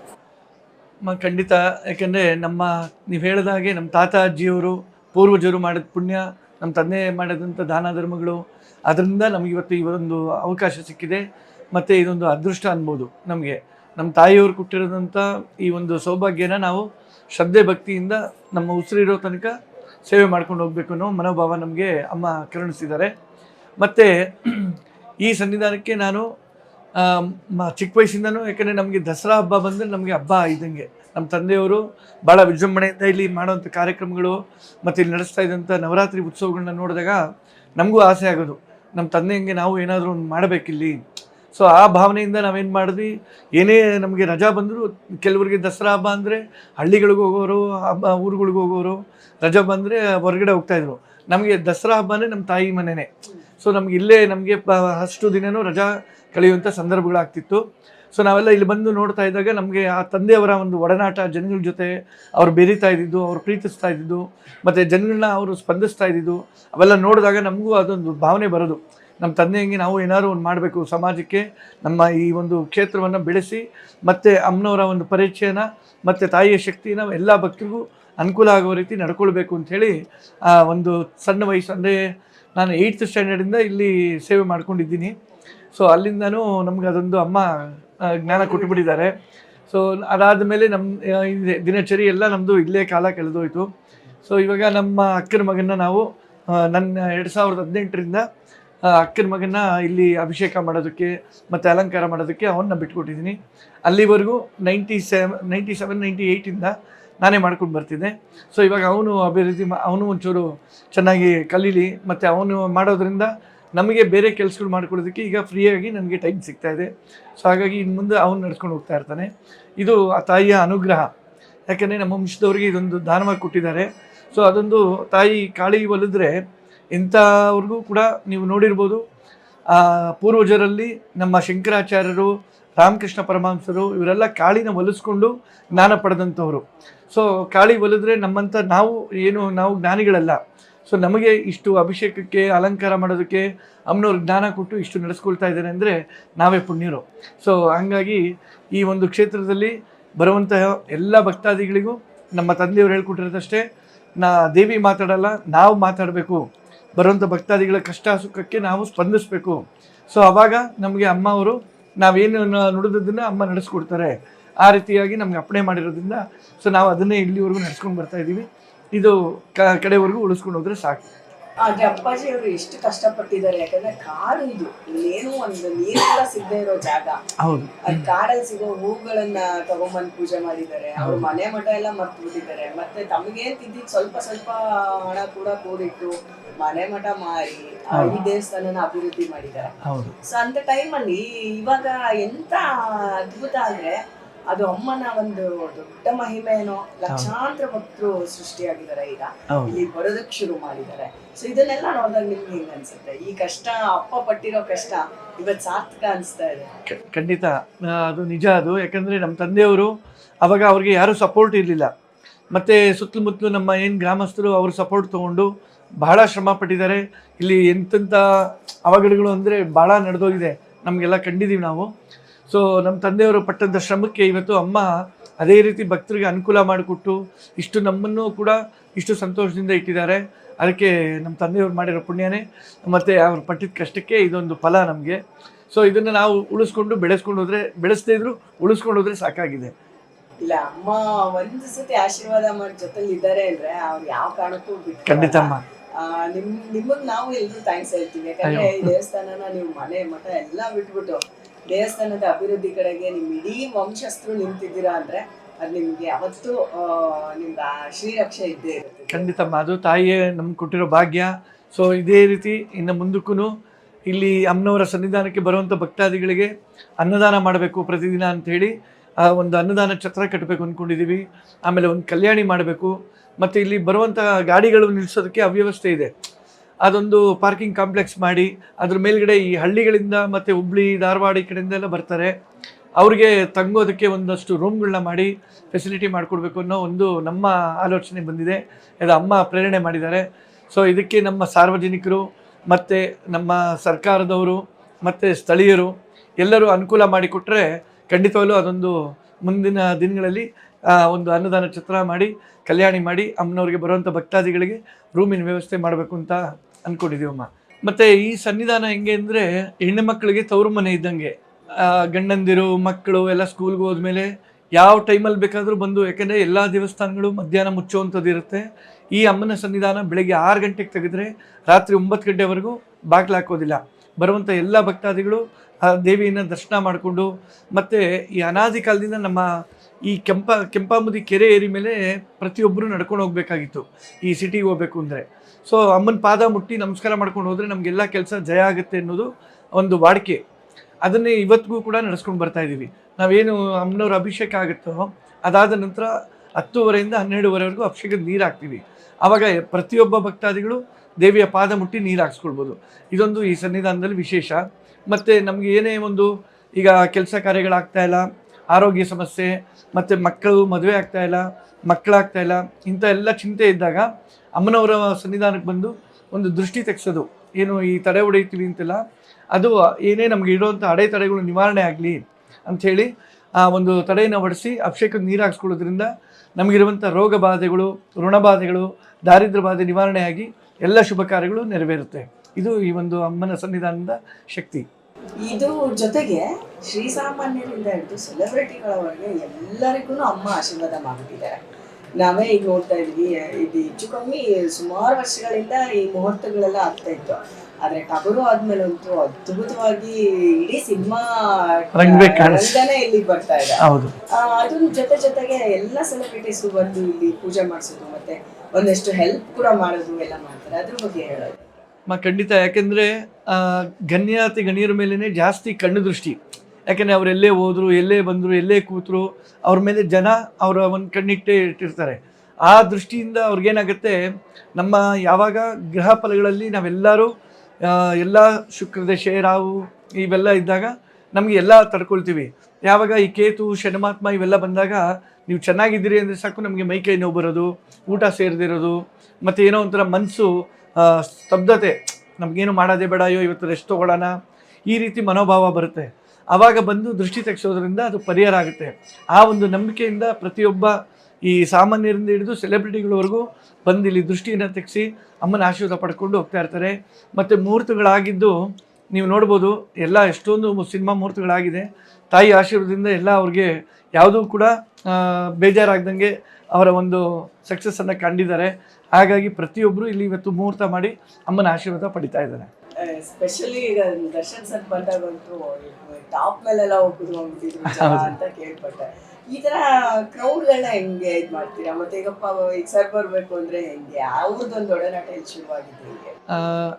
ಖಂಡಿತ. ಯಾಕೆಂದರೆ ನಮ್ಮ, ನೀವು ಹೇಳಿದ ಹಾಗೆ ನಮ್ಮ ತಾತ ಅಜ್ಜಿಯವರು ಪೂರ್ವಜರು ಮಾಡಿದ ಪುಣ್ಯ, ನಮ್ಮ ತಂದೆ ಮಾಡಿದಂಥ ದಾನ ಧರ್ಮಗಳು, ಅದರಿಂದ ನಮಗೆ ಇವತ್ತು ಈ ಒಂದು ಅವಕಾಶ ಸಿಕ್ಕಿದೆ. ಮತ್ತು ಇದೊಂದು ಅದೃಷ್ಟ ಅನ್ಬೋದು ನಮಗೆ. ನಮ್ಮ ತಾಯಿಯವರು ಕೊಟ್ಟಿರೋದಂಥ ಈ ಒಂದು ಸೌಭಾಗ್ಯನ ನಾವು ಶ್ರದ್ಧೆ ಭಕ್ತಿಯಿಂದ ನಮ್ಮ ಉಸಿರಿರೋ ತನಕ ಸೇವೆ ಮಾಡ್ಕೊಂಡು ಹೋಗಬೇಕು ಅನ್ನೋ ಮನೋಭಾವ ನಮಗೆ ಅಮ್ಮ ಕರುಣಿಸಿದ್ದಾರೆ. ಮತ್ತು ಈ ಸನ್ನಿಧಾನಕ್ಕೆ ನಾನು ಚಿಕ್ಕ ವಯಸ್ಸಿಂದನೂ ಯಾಕಂದರೆ ನಮಗೆ ದಸರಾ ಹಬ್ಬ ಬಂದರೆ ನಮಗೆ ಹಬ್ಬ ಇದ್ದಂಗೆ. ನಮ್ಮ ತಂದೆಯವರು ಭಾಳ ವಿಜೃಂಭಣೆಯಿಂದ ಇಲ್ಲಿ ಮಾಡುವಂಥ ಕಾರ್ಯಕ್ರಮಗಳು ಮತ್ತು ಇಲ್ಲಿ ನಡೆಸ್ತಾ ಇದ್ದಂಥ ನವರಾತ್ರಿ ಉತ್ಸವಗಳನ್ನ ನೋಡಿದಾಗ ನಮಗೂ ಆಸೆ ಆಗೋದು. ನಮ್ಮ ತಂದೆಯಂಗೆ ನಾವು ಏನಾದರೂ ಒಂದು ಮಾಡಬೇಕಿಲ್ಲಿ. ಸೊ ಆ ಭಾವನೆಯಿಂದ ನಾವೇನು ಮಾಡಿದ್ವಿ? ಏನೇ ನಮಗೆ ರಜಾ ಬಂದರೂ ಕೆಲವರಿಗೆ ದಸರಾ ಹಬ್ಬ ಅಂದರೆ ಹಳ್ಳಿಗಳಿಗೆ ಹೋಗೋರು ಹಬ್ಬ ಊರುಗಳಿಗೆ ಹೋಗೋರು ರಜಾ ಬಂದರೆ ಹೊರಗಡೆ ಹೋಗ್ತಾಯಿದ್ರು ನಮಗೆ ದಸರಾ ಹಬ್ಬನೇ ನಮ್ಮ ತಾಯಿ ಮನೆನೇ. ಸೊ ನಮ್ಗೆ ಇಲ್ಲೇ ನಮಗೆ ಅಷ್ಟು ದಿನನೂ ರಜಾ ಕಳೆಯುವಂಥ ಸಂದರ್ಭಗಳಾಗ್ತಿತ್ತು. ಸೊ ನಾವೆಲ್ಲ ಇಲ್ಲಿ ಬಂದು ನೋಡ್ತಾ ಇದ್ದಾಗ ನಮಗೆ ಆ ತಂದೆಯವರ ಒಂದು ಒಡನಾಟ, ಜನಗಳ ಜೊತೆ ಅವ್ರು ಬೆರೀತಾ ಇದ್ದಿದ್ದು, ಅವ್ರು ಪ್ರೀತಿಸ್ತಾ ಇದ್ದಿದ್ದು, ಮತ್ತು ಜನಗಳನ್ನ ಅವರು ಸ್ಪಂದಿಸ್ತಾ ಇದ್ದಿದ್ದು, ಅವೆಲ್ಲ ನೋಡಿದಾಗ ನಮಗೂ ಅದೊಂದು ಭಾವನೆ ಬರೋದು. ನಮ್ಮ ತಂದೆಯಂಗೆ ನಾವು ಏನಾದ್ರು ಒಂದು ಮಾಡಬೇಕು ಸಮಾಜಕ್ಕೆ, ನಮ್ಮ ಈ ಒಂದು ಕ್ಷೇತ್ರವನ್ನು ಬೆಳೆಸಿ, ಮತ್ತು ಅಮ್ಮನವರ ಒಂದು ಪರಿಚಯನ, ಮತ್ತು ತಾಯಿಯ ಶಕ್ತಿನ ಎಲ್ಲ ಭಕ್ತರಿಗೂ ಅನುಕೂಲ ಆಗೋ ರೀತಿ ನಡ್ಕೊಳ್ಬೇಕು ಆ, ಒಂದು ಸಣ್ಣ ವಯಸ್ಸು, ಅಂದರೆ ನಾನು ಏಯ್ತ್ ಸ್ಟ್ಯಾಂಡರ್ಡಿಂದ ಇಲ್ಲಿ ಸೇವೆ ಮಾಡ್ಕೊಂಡಿದ್ದೀನಿ. ಸೊ ಅಲ್ಲಿಂದನೂ ನಮ್ಗೆ ಅದೊಂದು ಅಮ್ಮ ಜ್ಞಾನ ಕೊಟ್ಟುಬಿಟ್ಟಿದ್ದಾರೆ ಸೊ ಅದಾದ ಮೇಲೆ ನಮ್ಮ ದಿನಚರಿ ಎಲ್ಲ ನಮ್ಮದು ಇಲ್ಲೇ ಕಾಲ ಕಳೆದೋಯ್ತು. ಸೊ ಇವಾಗ ನಮ್ಮ ಅಕ್ಕನ ಮಗನ್ನ ನಾವು ನನ್ನ ಎರಡು ಸಾವಿರದ ಹದಿನೆಂಟರಿಂದ ಅಕ್ಕನ ಮಗನ್ನ ಇಲ್ಲಿ ಅಭಿಷೇಕ ಮಾಡೋದಕ್ಕೆ, ಮತ್ತು ಅಲಂಕಾರ ಮಾಡೋದಕ್ಕೆ ಅವನ್ನ ಬಿಟ್ಕೊಟ್ಟಿದ್ದೀನಿ. ಅಲ್ಲಿವರೆಗೂ ninety seven ninety seven ninety ಏಯ್ಟಿಂದ ನಾನೇ ಮಾಡ್ಕೊಂಡು ಬರ್ತಿದ್ದೆ. ಸೊ ಇವಾಗ ಅವನು ಅಭಿವೃದ್ಧಿ ಅವನು ಒಂಚೂರು ಚೆನ್ನಾಗಿ ಕಲೀಲಿ, ಮತ್ತು ಅವನು ಮಾಡೋದ್ರಿಂದ ನಮಗೆ ಬೇರೆ ಕೆಲಸಗಳು ಮಾಡ್ಕೊಳ್ಳೋದಕ್ಕೆ ಈಗ ಫ್ರೀಯಾಗಿ ನನಗೆ ಟೈಮ್ ಸಿಗ್ತಾ ಇದೆ. ಸೊ ಹಾಗಾಗಿ ಇನ್ನು ಮುಂದೆ ಅವನು ನಡ್ಸ್ಕೊಂಡು ಹೋಗ್ತಾ ಇರ್ತಾನೆ. ಇದು ಆ ತಾಯಿಯ ಅನುಗ್ರಹ. ಯಾಕೆಂದರೆ ನಮ್ಮ ವಂಶದವರಿಗೆ ಇದೊಂದು ದಾನವಾಗಿ ಕೊಟ್ಟಿದ್ದಾರೆ. ಸೊ ಅದೊಂದು ತಾಯಿ ಕಾಳಿ ಒಲಿದ್ರೆ ಇಂಥವ್ರಿಗೂ ಕೂಡ ನೀವು ನೋಡಿರ್ಬೋದು. ಪೂರ್ವಜರಲ್ಲಿ ನಮ್ಮ ಶಂಕರಾಚಾರ್ಯರು ರಾಮಕೃಷ್ಣ ಪರಮಹಂಸರು ಇವರೆಲ್ಲ ಕಾಳಿನ ಒಲಿಸ್ಕೊಂಡು ಜ್ಞಾನ ಪಡೆದಂಥವ್ರು. ಸೊ ಕಾಳಿ ಒಲಿದ್ರೆ ನಮ್ಮಂಥ ನಾವು ಏನು, ನಾವು ಜ್ಞಾನಿಗಳಲ್ಲ. ಸೊ ನಮಗೆ ಇಷ್ಟು ಅಭಿಷೇಕಕ್ಕೆ, ಅಲಂಕಾರ ಮಾಡೋದಕ್ಕೆ ಅಮ್ಮನವ್ರು ಜ್ಞಾನ ಕೊಟ್ಟು ಇಷ್ಟು ನಡೆಸ್ಕೊಳ್ತಾ ಇದ್ದಾರೆ ಅಂದರೆ ನಾವೇ ಪುಣ್ಯರು. ಸೊ ಹಂಗಾಗಿ ಈ ಒಂದು ಕ್ಷೇತ್ರದಲ್ಲಿ ಬರುವಂತಹ ಎಲ್ಲ ಭಕ್ತಾದಿಗಳಿಗೂ, ನಮ್ಮ ತಂದೆಯವರು ಹೇಳ್ಕೊಟ್ಟಿರೋದಷ್ಟೇ ನಾ ದೇವಿ ಮಾತಾಡಲ್ಲ, ನಾವು ಮಾತಾಡಬೇಕು. ಬರುವಂಥ ಭಕ್ತಾದಿಗಳ ಕಷ್ಟ ಸುಖಕ್ಕೆ ನಾವು ಸ್ಪಂದಿಸಬೇಕು. ಸೊ ಆವಾಗ ನಮಗೆ ಅಮ್ಮ ಅವರು ನಾವೇನು ನ- ಅಮ್ಮ ನಡೆಸ್ಕೊಡ್ತಾರೆ. ಆ ರೀತಿಯಾಗಿ ನಮ್ಗೆ ಅಪ್ಪಣೆ ಮಾಡಿರೋದ್ರಿಂದ ಸೊ ನಾವು ಅದನ್ನೇ ಇಲ್ಲಿವರೆಗೂ ನಡೆಸ್ಕೊಂಡು ಬರ್ತಾ ಇದ್ದೀವಿ ಇದು ಕ ಕಡೆವರೆಗೂ ಉಳಿಸ್ಕೊಂಡು ಹೋದ್ರೆ ಸಾಕು. ಆದ್ರೆ ಅಪ್ಪಾಜಿ ಅವರು ಎಷ್ಟು ಕಷ್ಟಪಟ್ಟಿದ್ದಾರೆ. ಯಾಕಂದ್ರೆ ಕಾಡು ಇದು. ಇಲ್ಲೇನು ಒಂದು ನೀರು ಕೂಡ ಸಿಗದೆ ಇರೋ ಜಾಗ. ಹೌದು. ಆ ಕಾಡಲ್ಲಿ ಸಿಗೋ ಹೂಗಳನ್ನ ತಗೊಂಡ್ಬಂದು ಪೂಜೆ ಮಾಡಿದ್ದಾರೆ. ಅವ್ರ ಮನೆ ಮಠ ಎಲ್ಲ ಮರ್ತು ಬಿಟ್ಟಿದ್ದಾರೆ ಮತ್ತೆ ತಮಗೆ ತಿದ್ದಿದ್ ಸ್ವಲ್ಪ ಸ್ವಲ್ಪ ಹಣ ಕೂಡ ಕೂಡಿಟ್ಟು ಮನೆ ಮಠ ಮಾರಿ ಆ, ಈ ದೇವಸ್ಥಾನನ ಅಭಿವೃದ್ಧಿ ಮಾಡಿದ್ದಾರೆ. ಹೌದು. ಸೊ ಅಂತ ಟೈಮಲ್ಲಿ ಇವಾಗ ಎಂತ ಅದ್ಭುತ ಅಂದ್ರೆ ಅದು ಅಮ್ಮನ ಒಂದು ದೊಡ್ಡ ಮಹಿಮೆನೋ ಲಕ್ಷಾಂತರ ಭಕ್ತರು ಸೃಷ್ಟಿಯಾಗಿದ್ದಾರೆ ಈಗ. ಇಲ್ಲಿ ಬರೋದಕ್ಕೆ ಶುರು ಮಾಡಿದ್ದಾರೆ. ಸೊ ಇದನ್ನೆಲ್ಲ ನೋಡಿದಾಗ ನಿಮ್ಗೆ ಹೆಂಗ್ ಅನ್ಸುತ್ತೆ? ಈ ಕಷ್ಟ ಅಪ್ಪ ಪಟ್ಟಿರೋ ಕಷ್ಟ ಇವತ್ ಸಾರ್ಥಕ ಅನ್ಸ್ತಾ ಇದೆ. ಖಂಡಿತ. ಅದು ನಿಜ ಅದು. ಯಾಕಂದ್ರೆ ನಮ್ಮ ತಂದೆಯವರು ಅವಾಗ ಅವ್ರಿಗೆ ಯಾರೂ ಸಪೋರ್ಟ್ ಇರಲಿಲ್ಲ. ಮತ್ತು ಸುತ್ತಮುತ್ತಲು ನಮ್ಮ ಏನು ಗ್ರಾಮಸ್ಥರು ಅವರು ಸಪೋರ್ಟ್ ತೊಗೊಂಡು ಬಹಳ ಶ್ರಮ ಪಟ್ಟಿದ್ದಾರೆ. ಇಲ್ಲಿ ಎಂತೆಂಥ ಅವಘಡಗಳು ಅಂದರೆ ಭಾಳ ನಡೆದೋಗಿದೆ. ನಮಗೆಲ್ಲ ಕಂಡಿದ್ದೀವಿ ನಾವು. ಸೊ ನಮ್ಮ ತಂದೆಯವರು ಪಟ್ಟಂಥ ಶ್ರಮಕ್ಕೆ ಇವತ್ತು ಅಮ್ಮ ಅದೇ ರೀತಿ ಭಕ್ತರಿಗೆ ಅನುಕೂಲ ಮಾಡಿಕೊಟ್ಟು ಇಷ್ಟು ನಮ್ಮನ್ನು ಕೂಡ ಇಷ್ಟು ಸಂತೋಷದಿಂದ ಇಟ್ಟಿದ್ದಾರೆ. ಅದಕ್ಕೆ ನಮ್ಮ ತಂದೆಯವರು ಮಾಡಿರೋ ಪುಣ್ಯನೇ. ಮತ್ತು ಅವ್ರು ಪಟ್ಟಿದ ಕಷ್ಟಕ್ಕೆ ಇದೊಂದು ಫಲ ನಮಗೆ. ಸೊ ಇದನ್ನು ನಾವು ಉಳಿಸ್ಕೊಂಡು ಬೆಳೆಸ್ಕೊಂಡು ಹೋದರೆ ಬೆಳೆಸದೇ ಇದ್ರು ಉಳಿಸ್ಕೊಂಡು ಹೋದರೆ ಸಾಕಾಗಿದೆ. ಇಲ್ಲ ಅಮ್ಮ ಒಂದು ಸತಿ ಆಶೀರ್ವಾದ ಮಾಡಿ ಜೊತೆಲಿ ಇದ್ದಾರೆ ಅಂದ್ರೆ ಅವ್ರು ಯಾವ ಕಾರಣಕ್ಕೂ ಬಿಟ್ಟು ಖಂಡಿತ ಅಮ್ಮ. ಆ, ನಿಮ್ ನಿಮಗ್ ನಾವು ಎಲ್ರು ಥ್ಯಾಂಕ್ಸ್ ಹೇಳ್ತೀವಿ. ಯಾಕಂದ್ರೆ ಈ ದೇವಸ್ಥಾನನ ನೀವು ಮನೆ ಮಠ ಎಲ್ಲ ಬಿಟ್ಬಿಟ್ಟು ದೇವಸ್ಥಾನದ ಅಭಿವೃದ್ಧಿ ಕಡೆಗೆ ನಿಮ್ ಇಡೀ ವಂಶಸ್ಥರು ನಿಂತಿದ್ದೀರಾ ಅಂದ್ರೆ ಅದ್ ನಿಮ್ಗೆ ಯಾವತ್ತೂ ಆ, ನಿಮ್ಗೆ ಆ ಶ್ರೀರಕ್ಷೆ ಇದ್ದೇ ಇರುತ್ತೆ. ಖಂಡಿತಮ್ಮ ಅದು ತಾಯಿಯೇ ನಮ್ಗೆ ಕೊಟ್ಟಿರೋ ಭಾಗ್ಯ. ಸೊ ಇದೇ ರೀತಿ ಇನ್ನು ಮುಂದಕ್ಕೂ ಇಲ್ಲಿ ಅಮ್ಮನವರ ಸನ್ನಿಧಾನಕ್ಕೆ ಬರುವಂಥ ಭಕ್ತಾದಿಗಳಿಗೆ ಅನ್ನದಾನ ಮಾಡಬೇಕು ಪ್ರತಿದಿನ ಅಂಥೇಳಿ ಆ ಒಂದು ಅನ್ನದಾನ ಛತ್ರ ಕಟ್ಟಬೇಕು ಅಂದ್ಕೊಂಡಿದ್ದೀವಿ ಆಮೇಲೆ ಒಂದು ಕಲ್ಯಾಣಿ ಮಾಡಬೇಕು. ಮತ್ತು ಇಲ್ಲಿ ಬರುವಂಥ ಗಾಡಿಗಳು ನಿಲ್ಲಿಸೋದಕ್ಕೆ ಅವ್ಯವಸ್ಥೆ ಇದೆ. ಅದೊಂದು ಪಾರ್ಕಿಂಗ್ ಕಾಂಪ್ಲೆಕ್ಸ್ ಮಾಡಿ, ಅದ್ರ ಮೇಲ್ಗಡೆ ಈ ಹಳ್ಳಿಗಳಿಂದ ಮತ್ತು ಹುಬ್ಳಿ, ಧಾರವಾಡ ಈ ಕಡೆಯಿಂದ ಎಲ್ಲ ಬರ್ತಾರೆ. ಅವ್ರಿಗೆ ತಂಗೋದಕ್ಕೆ ಒಂದಷ್ಟು ರೂಮ್ಗಳನ್ನ ಮಾಡಿ ಫೆಸಿಲಿಟಿ ಮಾಡಿಕೊಡ್ಬೇಕು ಅನ್ನೋ ಒಂದು ನಮ್ಮ ಆಲೋಚನೆ ಬಂದಿದೆ. ಇದು ಅಮ್ಮ ಪ್ರೇರಣೆ ಮಾಡಿದ್ದಾರೆ. ಸೊ ಇದಕ್ಕೆ ನಮ್ಮ ಸಾರ್ವಜನಿಕರು ಮತ್ತು ನಮ್ಮ ಸರ್ಕಾರದವರು ಮತ್ತು ಸ್ಥಳೀಯರು ಎಲ್ಲರೂ ಅನುಕೂಲ ಮಾಡಿಕೊಟ್ರೆ ಖಂಡಿತವಾಗಲೂ ಅದೊಂದು ಮುಂದಿನ ದಿನಗಳಲ್ಲಿ ಒಂದು ಅನ್ನದಾನ ಚಿತ್ರ ಮಾಡಿ, ಕಲ್ಯಾಣಿ ಮಾಡಿ, ಅಮ್ಮನವ್ರಿಗೆ ಬರುವಂಥ ಭಕ್ತಾದಿಗಳಿಗೆ ರೂಮಿನ ವ್ಯವಸ್ಥೆ ಮಾಡಬೇಕು ಅಂತ ಅಂದ್ಕೊಂಡಿದ್ದೀವಮ್ಮ ಮತ್ತು ಈ ಸನ್ನಿಧಾನ ಹೆಂಗೆ ಅಂದರೆ ಹೆಣ್ಣು ಮಕ್ಕಳಿಗೆ ತವರು ಮನೆ ಇದ್ದಂಗೆ. ಗಂಡಂದಿರು, ಮಕ್ಕಳು ಎಲ್ಲ ಸ್ಕೂಲ್ಗೆ ಹೋದ್ಮೇಲೆ ಯಾವ ಟೈಮಲ್ಲಿ ಬೇಕಾದರೂ ಬಂದು, ಯಾಕೆಂದರೆ ಎಲ್ಲ ದೇವಸ್ಥಾನಗಳು ಮಧ್ಯಾಹ್ನ ಮುಚ್ಚುವಂಥದ್ದು ಇರುತ್ತೆ. ಈ ಅಮ್ಮನ ಸನ್ನಿಧಾನ ಬೆಳಗ್ಗೆ ಆರು ಗಂಟೆಗೆ ತೆಗೆದ್ರೆ ರಾತ್ರಿ ಒಂಬತ್ತು ಗಂಟೆವರೆಗೂ ಬಾಗಿಲು ಹಾಕೋದಿಲ್ಲ. ಬರುವಂಥ ಎಲ್ಲ ಭಕ್ತಾದಿಗಳು ಆ ದೇವಿಯನ್ನು ದರ್ಶನ ಮಾಡಿಕೊಂಡು, ಮತ್ತು ಈ ಅನಾದಿ ಕಾಲದಿಂದ ನಮ್ಮ ಈ ಕೆಂಪ, ಕೆಂಪಾಮುದಿ ಕೆರೆ ಏರಿ ಮೇಲೆ ಪ್ರತಿಯೊಬ್ಬರು ನಡ್ಕೊಂಡು ಹೋಗ್ಬೇಕಾಗಿತ್ತು. ಈ ಸಿಟಿಗೆ ಹೋಗ್ಬೇಕು ಅಂದರೆ. ಸೊ ಅಮ್ಮನ ಪಾದ ಮುಟ್ಟಿ ನಮಸ್ಕಾರ ಮಾಡ್ಕೊಂಡು ಹೋದರೆ ನಮಗೆಲ್ಲ ಕೆಲಸ ಜಯ ಆಗುತ್ತೆ ಅನ್ನೋದು ಒಂದು ವಾಡಿಕೆ. ಅದನ್ನೇ ಇವತ್ತಿಗೂ ಕೂಡ ನಡೆಸ್ಕೊಂಡು ಬರ್ತಾ ಇದ್ದೀವಿ ನಾವೇನು ಅಮ್ಮನವ್ರ ಅಭಿಷೇಕ ಆಗುತ್ತೋ, ಅದಾದ ನಂತರ ಹತ್ತುವರೆಯಿಂದ ಹನ್ನೆರಡುವರೆವರೆಗೂ ಅಭಿಷೇಕದ ನೀರು ಹಾಕ್ತೀವಿ. ಆವಾಗ ಪ್ರತಿಯೊಬ್ಬ ಭಕ್ತಾದಿಗಳು ದೇವಿಯ ಪಾದ ಮುಟ್ಟಿ ನೀರು ಹಾಕ್ಸ್ಕೊಳ್ಬೋದು. ಇದೊಂದು ಈ ಸನ್ನಿಧಾನದಲ್ಲಿ ವಿಶೇಷ. ಮತ್ತು ನಮಗೆ ಏನೇ ಒಂದು ಈಗ ಕೆಲಸ ಕಾರ್ಯಗಳಾಗ್ತಾ ಇಲ್ಲ ಆರೋಗ್ಯ ಸಮಸ್ಯೆ, ಮತ್ತು ಮಕ್ಕಳು ಮದುವೆ ಆಗ್ತಾ ಇಲ್ಲ, ಮಕ್ಕಳಾಗ್ತಾ ಇಲ್ಲ, ಇಂಥ ಎಲ್ಲ ಚಿಂತೆ ಇದ್ದಾಗ ಅಮ್ಮನವರ ಸನ್ನಿಧಾನಕ್ಕೆ ಬಂದು ಒಂದು ದೃಷ್ಟಿ ತೆಗೆಸೋದು. ಏನು ಈ ತಡೆ ಹೊಡೆಯುತ್ತೀವಿ ಅಂತೆಲ್ಲ, ಅದು ಏನೇ ನಮಗೆ ಅಡೆ ಅಡೆತಡೆಗಳು ನಿವಾರಣೆ ಆಗಲಿ ಅಂಥೇಳಿ ಆ ಒಂದು ತಡೆಯನ್ನು ಹೊಡೆಸಿ ಅಭಿಷೇಕಕ್ಕೆ ನೀರು ಹಾಕ್ಸ್ಕೊಳ್ಳೋದ್ರಿಂದ ನಮಗಿರುವಂಥ ರೋಗ ಬಾಧೆಗಳು ಋಣಬಾಧೆಗಳು ದಾರಿದ್ರ್ಯ ಬಾಧೆ ನಿವಾರಣೆಯಾಗಿ ಎಲ್ಲ ಶುಭ ಕಾರ್ಯಗಳು ನೆರವೇರುತ್ತೆ. ಇದು ಈ ಒಂದು ಅಮ್ಮನ ಸನ್ನಿಧಾನದ ಶಕ್ತಿ. ಇದು ಜೊತೆಗೆ ಶ್ರೀ ಸಾಮಾನ್ಯರಿಂದ ಹಿಡಿದು ಸೆಲೆಬ್ರಿಟಿಗಳವರೆಗೆ ಎಲ್ಲರಿಗೂ ಅಮ್ಮ ಆಶೀರ್ವಾದ ಮಾಡಿಬಿಟ್ಟಿದ್ದಾರೆ. ನಾವೇ ಈಗ ನೋಡ್ತಾ ಇದ್ವಿ ಇದು ಹೆಚ್ಚು ಕಮ್ಮಿ ಸುಮಾರು ವರ್ಷಗಳಿಂದ ಈ ಮುಹೂರ್ತಗಳೆಲ್ಲ ಆಗ್ತಾ ಇತ್ತು. ಆದ್ರೆ ಟಗರು ಆದ್ಮೇಲೆ ಅಂತೂ ಅದ್ಭುತವಾಗಿ ಇಡೀ ಸಿನಿಮಾ ಇಲ್ಲಿ ಬರ್ತಾ ಇದೆ. ಅದ್ರ ಜೊತೆ ಜೊತೆಗೆ ಎಲ್ಲ ಸೆಲೆಬ್ರಿಟೀಸ್ ಬಂದು ಇಲ್ಲಿ ಪೂಜೆ ಮಾಡಿಸೋದು ಮತ್ತೆ ಒಂದಷ್ಟು ಹೆಲ್ಪ್ ಕೂಡ ಮಾಡೋದು ಎಲ್ಲ ಮಾಡ್ತಾರೆ. ಅದ್ರ ಬಗ್ಗೆ ಹೇಳೋದು. ಖಂಡಿತ. ಯಾಕೆಂದರೆ ಗಣ್ಯಾತಿ ಗಣ್ಯರ ಮೇಲೇ ಜಾಸ್ತಿ ಕಣ್ಣು ದೃಷ್ಟಿ. ಯಾಕೆಂದರೆ ಅವ್ರು ಎಲ್ಲೇ ಹೋದರು, ಎಲ್ಲೇ ಬಂದರು, ಎಲ್ಲೇ ಕೂತರು, ಅವ್ರ ಮೇಲೆ ಜನ ಅವರ ಒಂದು ಕಣ್ಣಿಟ್ಟೇ ಇಟ್ಟಿರ್ತಾರೆ. ಆ ದೃಷ್ಟಿಯಿಂದ ಅವ್ರಿಗೇನಾಗುತ್ತೆ, ನಮ್ಮ ಯಾವಾಗ ಗ್ರಹ ಫಲಗಳಲ್ಲಿ ನಾವೆಲ್ಲರೂ ಎಲ್ಲ ಶುಕ್ರದಶೆ ರಾವು ಇವೆಲ್ಲ ಇದ್ದಾಗ ನಮಗೆ ಎಲ್ಲ ತಡ್ಕೊಳ್ತೀವಿ. ಯಾವಾಗ ಈ ಕೇತು, ಶನಿಮಾತ್ಮ ಇವೆಲ್ಲ ಬಂದಾಗ ನೀವು ಚೆನ್ನಾಗಿದ್ದೀರಿ ಅಂದರೆ ಸಾಕು ನಮಗೆ ಮೈಕೈ ನೋವು ಬರೋದು, ಊಟ ಸೇರದಿರೋದು, ಮತ್ತು ಏನೋ ಒಂಥರ ಮನಸ್ಸು ಸ್ತಬ್ಧತೆ. ನಮಗೇನು ಮಾಡೋದೇ ಬೇಡ, ಅಯ್ಯೋ, ಇವತ್ತು ರೆಸ್ಟ್ ತೊಗೊಳ್ಳೋಣ. ಈ ರೀತಿ ಮನೋಭಾವ ಬರುತ್ತೆ. ಆವಾಗ ಬಂದು ದೃಷ್ಟಿ ತೆಗೆಸೋದ್ರಿಂದ ಅದು ಪರಿಹಾರ ಆಗುತ್ತೆ. ಆ ಒಂದು ನಂಬಿಕೆಯಿಂದ ಪ್ರತಿಯೊಬ್ಬ ಈ ಸಾಮಾನ್ಯರಿಂದ ಹಿಡಿದು ಸೆಲೆಬ್ರಿಟಿಗಳವರೆಗೂ ಬಂದು ಇಲ್ಲಿ ದೃಷ್ಟಿಯನ್ನು ತೆಗೆಸಿ ಅಮ್ಮನ ಆಶೀರ್ವಾದ ಪಡ್ಕೊಂಡು ಹೋಗ್ತಾ ಇರ್ತಾರೆ. ಮತ್ತು ಮುಹೂರ್ತಗಳಾಗಿದ್ದು ನೀವು ನೋಡ್ಬೋದು, ಎಲ್ಲ ಎಷ್ಟೊಂದು ಸಿನಿಮಾ ಮುಹೂರ್ತಗಳಾಗಿದೆ ತಾಯಿ ಆಶೀರ್ವಾದದಿಂದ ಎಲ್ಲ ಅವ್ರಿಗೆ ಯಾವುದೂ ಕೂಡ ಬೇಜಾರಾಗ್ದಂಗೆ ಅವರ ಒಂದು ಸಕ್ಸಸ್ಸನ್ನು ಕಂಡಿದ್ದಾರೆ. ಹಾಗಾಗಿ ಪ್ರತಿಯೊಬ್ಬರು ಇಲ್ಲಿ ಇವತ್ತು ಮುಹೂರ್ತ ಮಾಡಿ ಅಮ್ಮನ ಆಶೀರ್ವಾದ ಪಡಿತಾ ಇದ್ದಾರೆ ಸ್ಪೆಷಲಿ ಈಗ ದರ್ಶನ್ ಸರ್ ಬಂದಾಗಂತೂ ಟಾಪ್ ಮೇಲೆಲ್ಲ ಹೋಗಿ ಕುತ್ಕೊಂಡ್ಬಿಟ್ಟಿದ್ರು ಜನ ಅಂತ ಕೇಳ್ಪಟ್ಟೆ. ಈ ತರ ಕ್ರೌಡ್ಗಳನ್ನ ಹೆಂಗೆ ಇದು ಮಾಡ್ತೀರಾ? ಮತ್ತೆ ಈಗಪ್ಪ ಈಗ ಸರ್ ಬರ್ಬೇಕು ಅಂದ್ರೆ ಹೆಂಗೆ? ಅವ್ರದ್ದೊಂದು ಒಡನಾಟ ಇಲ್ಲಿ ಶುರುವಾಗಿದೆ ಹಿಂಗೆ.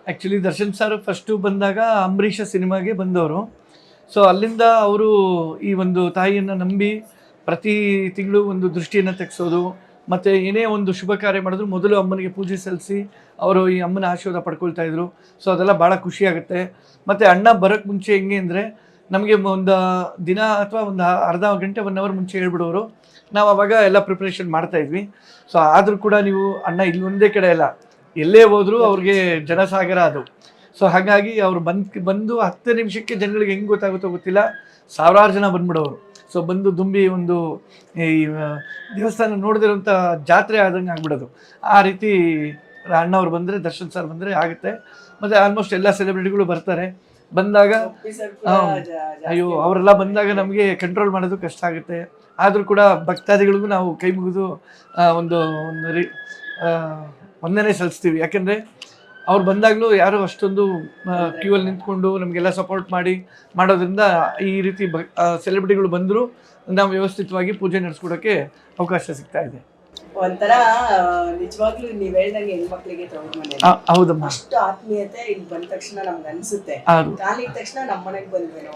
ಆ್ಯಕ್ಚುಲಿ ದರ್ಶನ್ ಸರ್ ಫಸ್ಟು ಬಂದಾಗ ಅಂಬರೀಷ ಸಿನಿಮಾಗೆ ಬಂದವರು. ಸೊ ಅಲ್ಲಿಂದ ಅವರು ಈ ಒಂದು ತಾಯಿಯನ್ನು ನಂಬಿ ಪ್ರತಿ ತಿಂಗಳು ಒಂದು ದೃಷ್ಟಿಯನ್ನು ತೆಗೆಸೋದು ಮತ್ತು ಏನೇ ಒಂದು ಶುಭ ಕಾರ್ಯ ಮಾಡಿದ್ರು ಮೊದಲು ಅಮ್ಮನಿಗೆ ಪೂಜೆ ಸಲ್ಲಿಸಿ ಅವರು ಈ ಅಮ್ಮನ ಆಶೀರ್ವಾದ ಪಡ್ಕೊಳ್ತಾ ಇದ್ರು. ಸೊ ಅದೆಲ್ಲ ಭಾಳ ಖುಷಿಯಾಗುತ್ತೆ ಮತ್ತು ಅಣ್ಣ ಬರೋಕ್ಕೆ ಮುಂಚೆ ಹೆಂಗೆ ಅಂದರೆ ನಮಗೆ ಒಂದು ದಿನ ಅಥವಾ ಒಂದು ಅರ್ಧ ಗಂಟೆ ಒನ್ ಅವರ್ ಮುಂಚೆ ಹೇಳ್ಬಿಡೋರು. ನಾವು ಅವಾಗ ಎಲ್ಲ ಪ್ರಿಪ್ರೇಷನ್ ಮಾಡ್ತಾ ಇದ್ವಿ. ಸೊ ಆದರೂ ಕೂಡ ನೀವು ಅಣ್ಣ ಇಲ್ಲಿ ಒಂದೇ ಕಡೆ ಅಲ್ಲ, ಎಲ್ಲೇ ಹೋದರೂ ಅವ್ರಿಗೆ ಜನಸಾಗರ ಅದು. ಸೊ ಹಾಗಾಗಿ ಅವ್ರು ಬಂದು ಬಂದು ಹತ್ತು ನಿಮಿಷಕ್ಕೆ ಜನಗಳಿಗೆ ಹೆಂಗೆ ಗೊತ್ತಾಗುತ್ತೋ ಗೊತ್ತಿಲ್ಲ. ಸಾವಿರಾರು ಜನ ಬಂದ್ಬಿಡೋರು. ಸೊ ಬಂದು ದುಂಬಿ ಒಂದು ಈ ದೇವಸ್ಥಾನ ನೋಡದಿರುವಂಥ ಜಾತ್ರೆ ಆದಂಗೆ ಆಗ್ಬಿಡೋದು. ಆ ರೀತಿ ಅಣ್ಣವ್ರು ಬಂದರೆ, ದರ್ಶನ್ ಸರ್ ಬಂದರೆ ಆಗುತ್ತೆ. ಮತ್ತು ಆಲ್ಮೋಸ್ಟ್ ಎಲ್ಲ ಸೆಲೆಬ್ರಿಟಿಗಳು ಬರ್ತಾರೆ. ಬಂದಾಗ ಅಯ್ಯೋ, ಅವರೆಲ್ಲ ಬಂದಾಗ ನಮಗೆ ಕಂಟ್ರೋಲ್ ಮಾಡೋದು ಕಷ್ಟ ಆಗುತ್ತೆ. ಆದರೂ ಕೂಡ ಭಕ್ತಾದಿಗಳಿಗೂ ನಾವು ಕೈ ಮುಗಿದು ಒಂದು ಒಂದು ರೀ ವಂದನೆ ಸಲ್ಲಿಸ್ತೀವಿ. ಯಾಕೆಂದರೆ ಅವ್ರು ಬಂದಾಗಲೂ ಯಾರು ಅಷ್ಟೊಂದು ಕ್ಯೂ ಅಲ್ಲಿ ನಿಂತ್ಕೊಂಡು ನಮಗೆಲ್ಲ ಸಪೋರ್ಟ್ ಮಾಡಿ, ಮಾಡೋದ್ರಿಂದ ಈ ರೀತಿ ಸೆಲೆಬ್ರಿಟಿಗಳು ಬಂದರೂ, ನಾವು ವ್ಯವಸ್ಥಿತವಾಗಿ ಪೂಜೆ ನಡೆಸ್ಕೊಡೋಕ್ಕೆ ಅವಕಾಶ ಸಿಗ್ತಾ ಇದೆ. ಒಂಥರ ನಿಜವಾಗ್ಲೂ ನೀವ್ ಹೇಳ್ದಂಗೆ ಹೆಣ್ಮಕ್ಳಿಗೆ ತಗೊಂಡ್ ಮನೆ ಅಷ್ಟು ಆತ್ಮೀಯತೆ ಇಲ್ಲಿ ಬಂದ ತಕ್ಷಣ ನಮ್ಗೆ ಅನ್ಸುತ್ತೆ. ಕಾಲಿದ ತಕ್ಷಣ ನಮ್ಮ ಮನೆಗ್ ಬಂದ್ವೇನೋ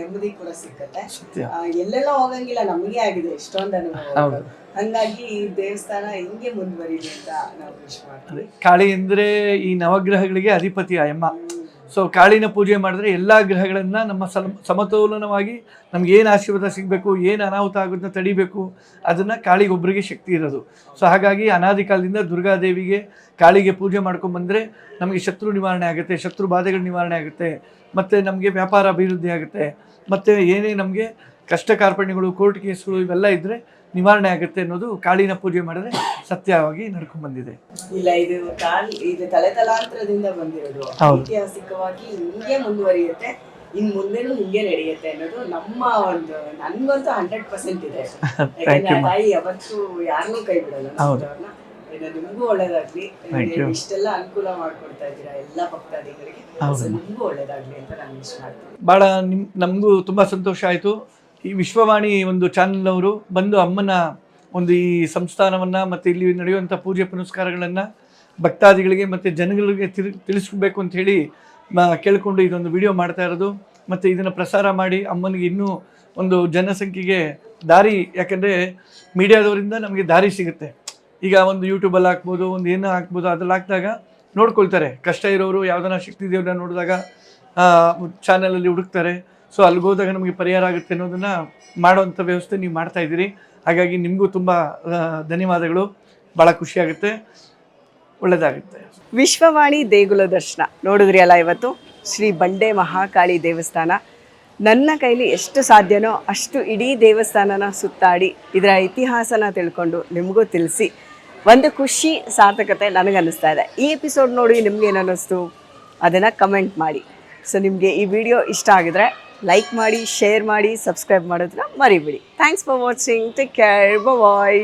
ನೆಮ್ಮದಿ ಕೂಡ ಸಿಕ್ಕತ್ತೆ. ಎಲ್ಲೆಲ್ಲ ಹೋಗಂಗಿಲ್ಲ ನಮಗೆ ಆಗಿದೆ ಇಷ್ಟೊಂದು ಅನುಭವ ಹಂಗಾಗಿ ಈ ದೇವಸ್ಥಾನ ಹಿಂಗೆ ಮುಂದುವರಿಲಿ ಅಂತ ನಾವು ವಿಶ್ ಮಾಡ್ತೀವಿ. ಕಾಳಿ ಅಂದ್ರೆ ಈ ನವಗ್ರಹಗಳಿಗೆ ಅಧಿಪತಿ ಅಮ್ಮ. ಸೊ ಕಾಳಿನ ಪೂಜೆ ಮಾಡಿದ್ರೆ ಎಲ್ಲ ಗ್ರಹಗಳನ್ನ ನಮ್ಮ ಸಮ, ಸಮತೋಲನವಾಗಿ ನಮ್ಗೆ ಏನು ಆಶೀರ್ವಾದ ಸಿಗಬೇಕು, ಏನು ಅನಾಹುತ ಆಗೋದನ್ನ ತಡಿಬೇಕು, ಅದನ್ನ ಕಾಳಿಗೊಬ್ಬರಿಗೆ ಶಕ್ತಿ ಇರೋದು. ಸೊ ಹಾಗಾಗಿ ಅನಾದಿ ಕಾಲದಿಂದ ದುರ್ಗಾದೇವಿಗೆ ಕಾಳಿಗೆ ಪೂಜೆ ಮಾಡ್ಕೊಂಡ್ಬಂದ್ರೆ ನಮಗೆ ಶತ್ರು ನಿವಾರಣೆ ಆಗುತ್ತೆ, ಶತ್ರು ಬಾಧೆಗಳ ನಿವಾರಣೆ ಆಗುತ್ತೆ, ಮತ್ತು ನಮಗೆ ವ್ಯಾಪಾರ ಅಭಿವೃದ್ಧಿ ಆಗುತ್ತೆ, ಮತ್ತು ಏನೇ ನಮಗೆ ಕಷ್ಟ ಕಾರ್ಪಣ್ಯಗಳು ಕೋರ್ಟ್ ಕೇಸ್ಗಳು ಇವೆಲ್ಲ ಇದ್ದರೆ ನಿವಾರಣೆ ಆಗುತ್ತೆ ಅನ್ನೋದು ಕಾಳಿನ ಪೂಜೆ ಮಾಡಿದ್ರೆ ಸತ್ಯವಾಗಿ ನಡ್ಕೊಂಡ್ ಬಂದಿದೆ. ಇಲ್ಲ ಇದು ಕಾಲ್ ಇದು ತಲೆ ತಲಾಂತರದಿಂದ ಬಂದಿರೋದು. ಐತಿಹಾಸಿಕವಾಗಿ ಹಿಂಗೆ ಮುಂದುವರಿಯುತ್ತೆ ಇನ್ ಮುಂದೆನೂ ಹಿಂಗೆ ನಡೆಯುತ್ತೆ ಅನ್ನೋದು ನಮ್ಮ ಒಂದು ನನ್ಗಂತೂ ಹಂಡ್ರೆಡ್ ಪರ್ಸೆಂಟ್ ಇದೆ. *laughs* ತಾಯಿ ಯಾವತ್ತೂ ಯಾರನ್ನೂ ಕೈ ಬಿಡಲ್ಲ ನಿಮ್ಗೂ ಒಳ್ಳೇದಾಗ್ಲಿ. ಇಷ್ಟೆಲ್ಲ ಅನುಕೂಲ ಮಾಡ್ಕೊಡ್ತಾ ಇದ್ದೀರಾ ಎಲ್ಲ ಭಕ್ತಾದಿಗಳಿಗೆ ನಿಮ್ಗೂ ಒಳ್ಳೇದಾಗ್ಲಿ ಅಂತ ನಾನು ಇಷ್ಟ ಮಾಡ್ತೀನಿ. ಭಾಳ ನಿಮ್ ನಮಗೂ ತುಂಬಾ ಸಂತೋಷ ಆಯಿತು. ಈ ವಿಶ್ವವಾಣಿ ಒಂದು ಚಾನಲ್ನವರು ಬಂದು ಅಮ್ಮನ ಒಂದು ಈ ಸಂಸ್ಥಾನವನ್ನು ಮತ್ತು ಇಲ್ಲಿ ನಡೆಯುವಂಥ ಪೂಜೆ ಪುನಸ್ಕಾರಗಳನ್ನು ಭಕ್ತಾದಿಗಳಿಗೆ ಮತ್ತು ಜನಗಳಿಗೆ ತಿಳಿಸ್ಬೇಕು ಅಂತ ಹೇಳಿ ಮ- ಕೇಳಿಕೊಂಡು ಇದೊಂದು ವಿಡಿಯೋ ಮಾಡ್ತಾ ಇರೋದು. ಮತ್ತು ಇದನ್ನು ಪ್ರಸಾರ ಮಾಡಿ ಅಮ್ಮನಿಗೆ ಇನ್ನೂ ಒಂದು ಜನಸಂಖ್ಯೆಗೆ ದಾರಿ, ಯಾಕಂದರೆ ಮೀಡಿಯಾದವರಿಂದ ನಮಗೆ ದಾರಿ ಸಿಗುತ್ತೆ. ಈಗ ಒಂದು ಯೂಟ್ಯೂಬಲ್ಲಿ ಹಾಕ್ಬೋದು, ಒಂದು ಏನೋ ಹಾಕ್ಬೋದು, ಅದ್ರಲ್ಲಿ ಹಾಕಿದಾಗ ನೋಡ್ಕೊಳ್ತಾರೆ. ಕಷ್ಟ ಇರೋರು ಯಾವ್ದಾನ ಶಕ್ತಿ ದೇವ್ರನ್ನ ನೋಡಿದಾಗ ಚಾನಲಲ್ಲಿ ಹುಡುಕ್ತಾರೆ. ಸೊ ಅಲ್ಲಿಗೆ ಹೋದಾಗ ನಮಗೆ ಪರಿಹಾರ ಆಗುತ್ತೆ ಅನ್ನೋದನ್ನು ಮಾಡೋವಂಥ ವ್ಯವಸ್ಥೆ ನೀವು ಮಾಡ್ತಾ ಇದ್ದೀರಿ. ಹಾಗಾಗಿ ನಿಮಗೂ ತುಂಬ ಧನ್ಯವಾದಗಳು. ಭಾಳ ಖುಷಿಯಾಗುತ್ತೆ ಒಳ್ಳೆಯದಾಗುತ್ತೆ ವಿಶ್ವವಾಣಿ ದೇಗುಲ ದರ್ಶನ ನೋಡಿದ್ರಿ ಅಲ್ಲ ಇವತ್ತು? ಶ್ರೀ ಬಂಡೆ ಮಹಾಕಾಳಿ ದೇವಸ್ಥಾನ. ನನ್ನ ಕೈಲಿ ಎಷ್ಟು ಸಾಧ್ಯನೋ ಅಷ್ಟು ಇಡೀ ದೇವಸ್ಥಾನನ ಸುತ್ತಾಡಿ ಇದರ ಇತಿಹಾಸನ ತಿಳ್ಕೊಂಡು ನಿಮಗೂ ತಿಳಿಸಿ. ಒಂದು ಖುಷಿ, ಸಾರ್ಥಕತೆ ನನಗನ್ನಿಸ್ತಾ ಇದೆ. ಈ ಎಪಿಸೋಡ್ ನೋಡಿ ನಿಮಗೇನು ಅನ್ನಿಸ್ತು ಅದನ್ನು ಕಮೆಂಟ್ ಮಾಡಿ. ಸೊ ನಿಮಗೆ ಈ ವಿಡಿಯೋ ಇಷ್ಟ ಆಗಿದ್ರೆ ಲೈಕ್ ಮಾಡಿ ಶೇರ್ ಮಾಡಿ ಸಬ್ಸ್ಕ್ರೈಬ್ ಮಾಡೋದನ್ನ ಮರಿಬಿಡಿ. Thanks for watching take care bye